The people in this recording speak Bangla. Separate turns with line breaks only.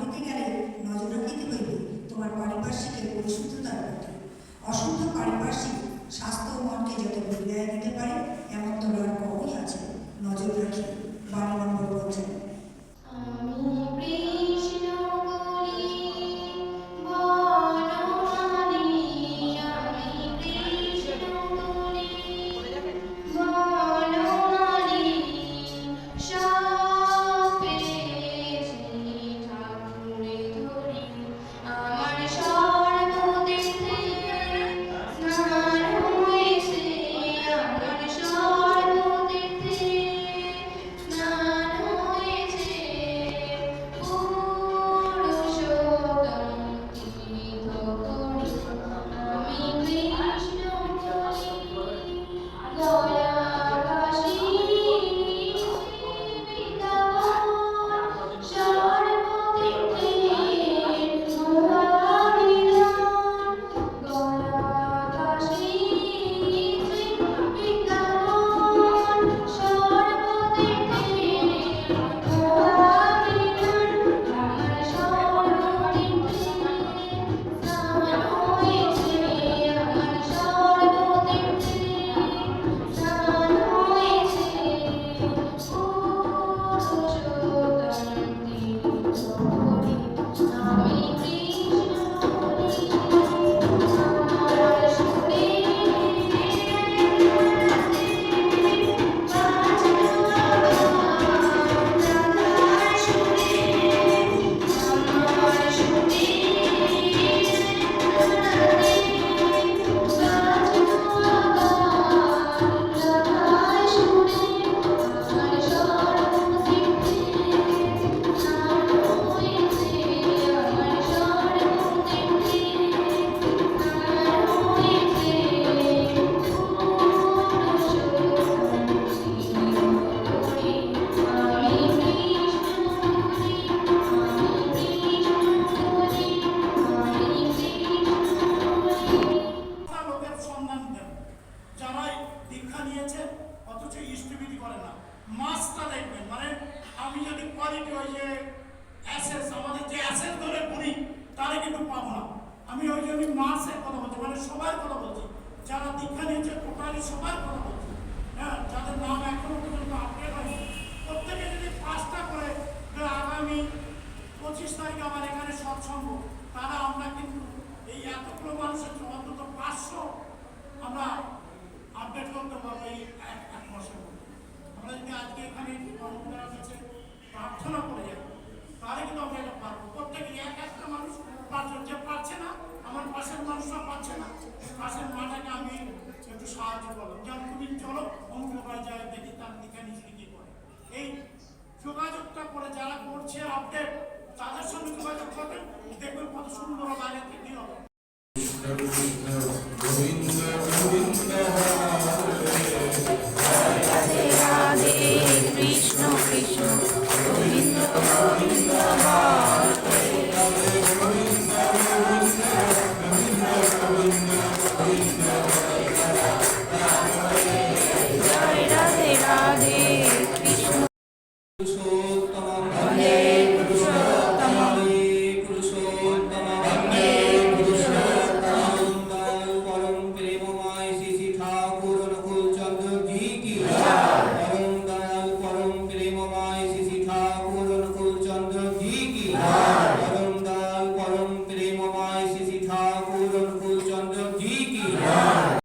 করিতে গেলে নজর রাখিতে হইবে তোমার পারিপার্শ্বিকের পরিশুদ্ধতার প্রতি। অশুদ্ধ পারিপার্শ্বিক স্বাস্থ্য ও মনকে যত বিদায় দিতে পারে
যদি ওই যে অ্যাসেস আমাদের যে অ্যাসেস ধরে পড়ি তারা কিন্তু পাবো না। আমি ওই জন্য মাসের কথা বলছি মানে সবার কথা বলছি। যারা দীক্ষা নিয়েছে টোটালি সবার কথা বলছি। হ্যাঁ যাদের নাম এখনও পর্যন্ত আপডেট হয়নি, প্রত্যেকে যদি পাঁচটা করে আগামী পঁচিশ তারিখে আমার এখানে সৎসঙ্গ। তারা আমরা কিন্তু এই এতগুলো মানুষের জন্য অন্তত পাঁচশো আমরা আপডেট করতে পারব এই এক মাসের মধ্যে। আমরা যদি আজকে এখানে কাছে প্রার্থনা করে যাবে। তাহলে কিন্তু আমরা এটা পারব। প্রত্যেকে এক একটা মানুষ পারছে। যে পারছে না, আমার পাশের মানুষরা পারছে না। পাশের মাটাকে আমি একটু সাহায্য করব। যেমন তুমি চলো অমুক লোকায় যায় দেখি তার দিকে নিজে কি করে। এই যোগাযোগটা করে যারা করছে আপডেট তাদের সঙ্গে যোগাযোগ করবেন